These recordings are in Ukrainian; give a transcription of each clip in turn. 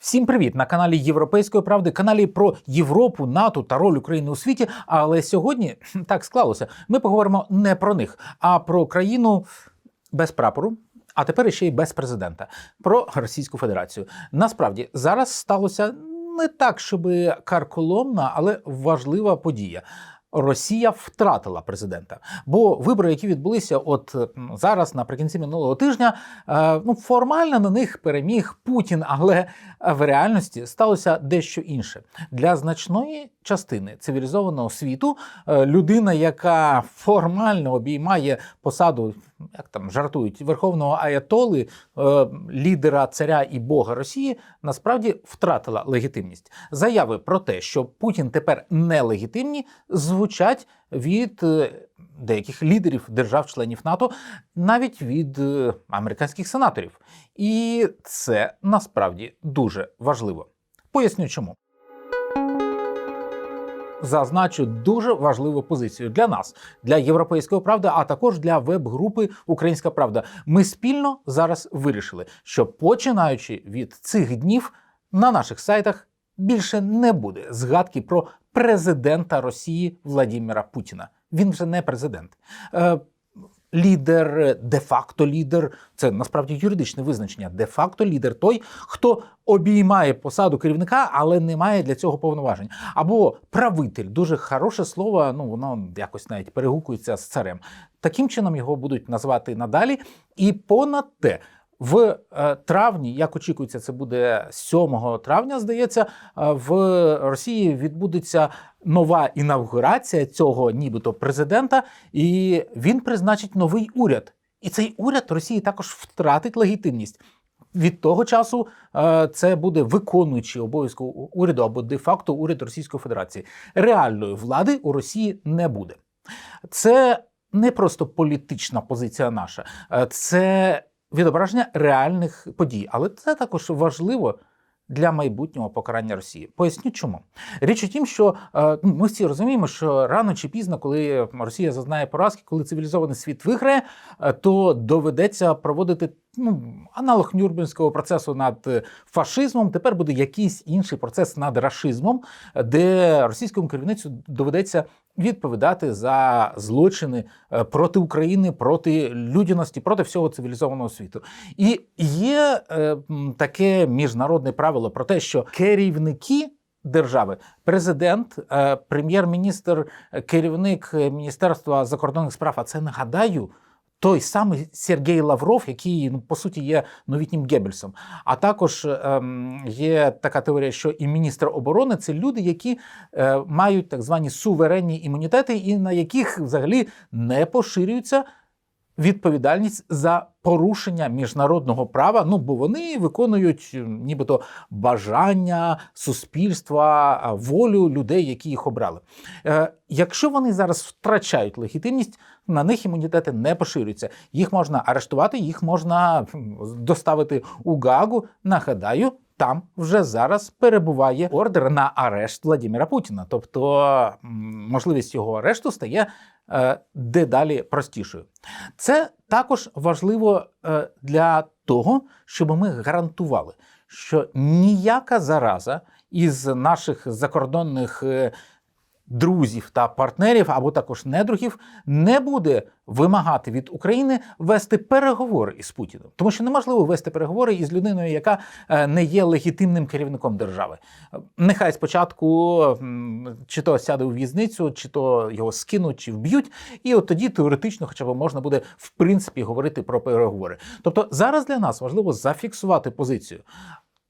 Всім привіт на каналі Європейської правди, каналі про Європу, НАТО та роль України у світі. Але сьогодні так склалося. Ми поговоримо не про них, а про країну без прапору. А тепер ще й без президента про Російську Федерацію. Насправді зараз сталося не так, щоб карколомна, але важлива подія. Росія втратила президента, бо вибори, які відбулися от зараз, наприкінці минулого тижня, е, ну формально на них переміг Путін, але в реальності сталося дещо інше. Для значної частини цивілізованого світу. е, Людина, яка формально обіймає посаду, як там жартують, верховного аятоли, е, лідера царя і бога Росії, насправді втратила легітимність. Заяви про те, що Путін тепер нелегітимні, звучать від е, деяких лідерів держав-членів НАТО, навіть від американських сенаторів. І це насправді дуже важливо. Поясню чому. Зазначу дуже важливу позицію для нас, для європейської правди, а також для веб-групи Українська Правда. Ми спільно зараз вирішили, що починаючи від цих днів на наших сайтах більше не буде згадки про президента Росії Владіміра Путіна. Він вже не президент. Е, Лідер, де-факто лідер, це насправді юридичне визначення. Де-факто лідер той, хто обіймає посаду керівника, але не має для цього повноважень. Або правитель, дуже хороше слово, ну воно якось навіть перегукується з царем. Таким чином його будуть назвати надалі. І понад те, в е, травні, як очікується, це буде 7 травня, здається, е, в Росії відбудеться нова інавгурація цього, нібито президента, і він призначить новий уряд. І цей уряд Росії також втратить легітимність. Від того часу е, це буде виконуючий обов'язку уряду або де-факто уряд Російської Федерації. Реальної влади у Росії не буде. Це не просто політична позиція наша, це відображення реальних подій. Але це також важливо для майбутнього покарання Росії. Поясню чому. Річ у тім, що е, ну, ми всі розуміємо, що рано чи пізно, коли Росія зазнає поразки, коли цивілізований світ виграє, е, то доведеться проводити ну, аналог Нюрнберзького процесу над е, фашизмом. Тепер буде якийсь інший процес над рашизмом, де російському керівництву доведеться відповідати за злочини е, проти України, проти людяності, проти всього цивілізованого світу. І є е, таке міжнародне правило про те, що керівники. Держави, президент, е, прем'єр-міністр, керівник Міністерства закордонних справ. А це нагадаю, той самий Сергій Лавров, який ну по суті є новітнім Геббельсом. А також ем, є така теорія, що і міністр оборони це люди, які е, мають так звані суверенні імунітети, і на яких взагалі не поширюється відповідальність за порушення міжнародного права. Ну бо вони виконують нібито бажання суспільства, волю людей, які їх обрали. Е, якщо вони зараз втрачають легітимність, на них імунітети не поширюються. Їх можна арештувати, їх можна доставити у Гаагу. Нагадаю, там вже зараз перебуває ордер на арешт Владимира Путіна. Тобто можливість його арешту стає е, дедалі простішою. Це також важливо е, для того, щоб ми гарантували, що ніяка зараза із наших закордонних е, друзів та партнерів, або також недругів, не буде вимагати від України вести переговори із Путіним, тому що неможливо вести переговори із людиною, яка е, не є легітимним керівником держави. Нехай спочатку чи то сяде у в'язницю, чи то його скинуть, чи вб'ють, і от тоді теоретично, хоча б можна буде в принципі говорити про переговори. Тобто зараз для нас важливо зафіксувати позицію.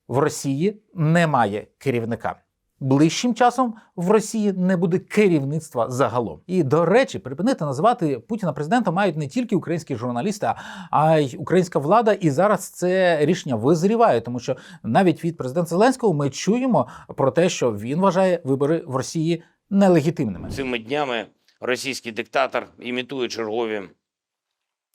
В Росії немає керівника. Ближчим часом в Росії не буде керівництва загалом. І до речі, припинити називати Путіна президентом мають не тільки українські журналісти, а й українська влада. І зараз це рішення визріває, тому що навіть від президента Зеленського ми чуємо про те, що він вважає вибори в Росії нелегітимними. Цими днями російський диктатор імітує чергові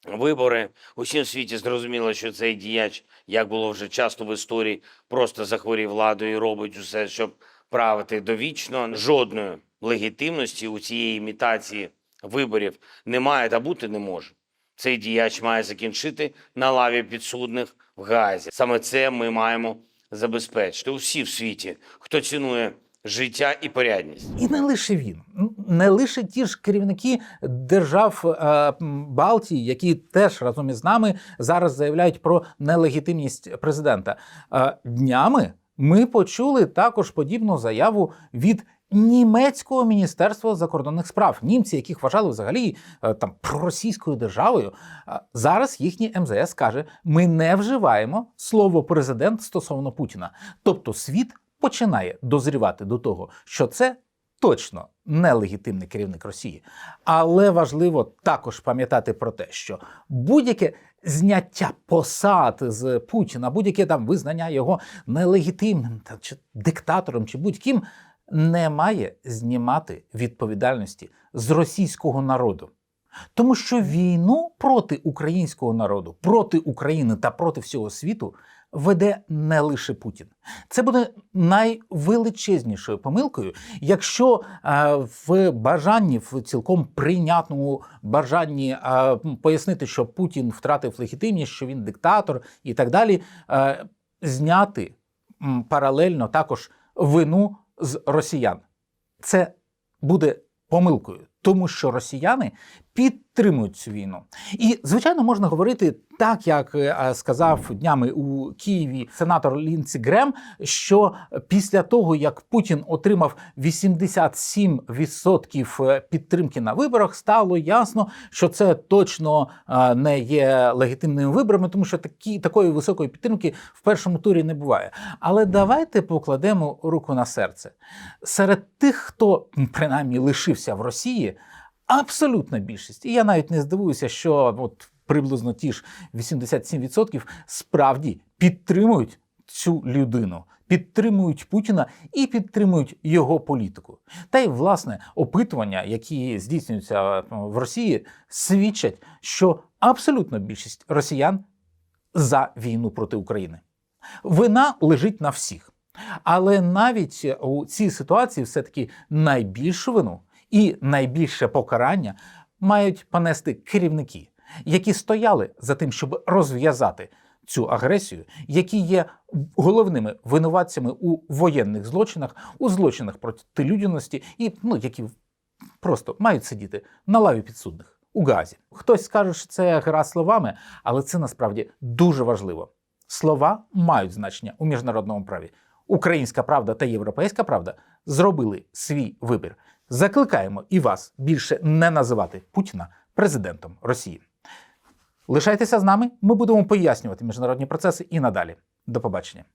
вибори. Усім світі зрозуміло, що цей діяч, як було вже часто в історії, просто захворів владою і робить усе, щоб правити довічно. Жодної легітимності у цієї імітації виборів немає та бути не може. Цей діяч має закінчити на лаві підсудних в Гаазі. Саме це ми маємо забезпечити усі в світі, хто цінує життя і порядність. І не лише він, не лише ті ж керівники держав е, Балтії, які теж разом із нами зараз заявляють про нелегітимність президента. Е, днями ми почули також подібну заяву від. Німецького міністерства закордонних справ німці, яких вважали взагалі е, там проросійською державою, зараз їхній МЗС каже: ми не вживаємо слово президент стосовно Путіна. Тобто світ починає дозрівати до того, що це точно нелегітимний керівник Росії. Але важливо також пам'ятати про те, що будь-яке зняття посад з Путіна, будь-яке там визнання його нелегітимним та чи диктатором, чи будь-ким, не має знімати відповідальності з російського народу. Тому що війну проти українського народу, проти України та проти всього світу веде не лише Путін. Це буде найвеличезнішою помилкою, якщо е, в бажанні, в цілком прийнятному бажанні е, пояснити, що Путін втратив легітимність, що він диктатор і так далі, е, зняти паралельно також вину з росіян. Це буде помилкою, тому що росіяни підтримують цю війну. І звичайно можна говорити так, як е, сказав днями у Києві сенатор Лінці Грем, що після того як Путін отримав 87% підтримки на виборах, стало ясно, що це точно е, не є легітимними виборами, тому що такі такої високої підтримки в першому турі не буває. Але давайте покладемо руку на серце. Серед тих, хто принаймні лишився в Росії, абсолютна більшість. І я навіть не здивуюся, що от приблизно ті ж 87% справді підтримують цю людину. Підтримують Путіна і підтримують його політику. Та й власне опитування, які здійснюються е, в Росії, свідчать, що абсолютна більшість росіян за війну проти України. Вина лежить на всіх. Але навіть у цій ситуації все-таки найбільшу вину і найбільше покарання мають понести керівники, які стояли за тим, щоб розв'язати цю агресію, які є головними винуватцями у воєнних злочинах, у злочинах проти людяності, і ну, які просто мають сидіти на лаві підсудних у Газі. Хтось скаже, що це гра словами, але це насправді дуже важливо. Слова мають значення у міжнародному праві. Українська правда та європейська правда зробили свій вибір. Закликаємо і вас більше не називати Путіна президентом Росії. Лишайтеся з нами, ми будемо пояснювати міжнародні процеси і надалі. До побачення.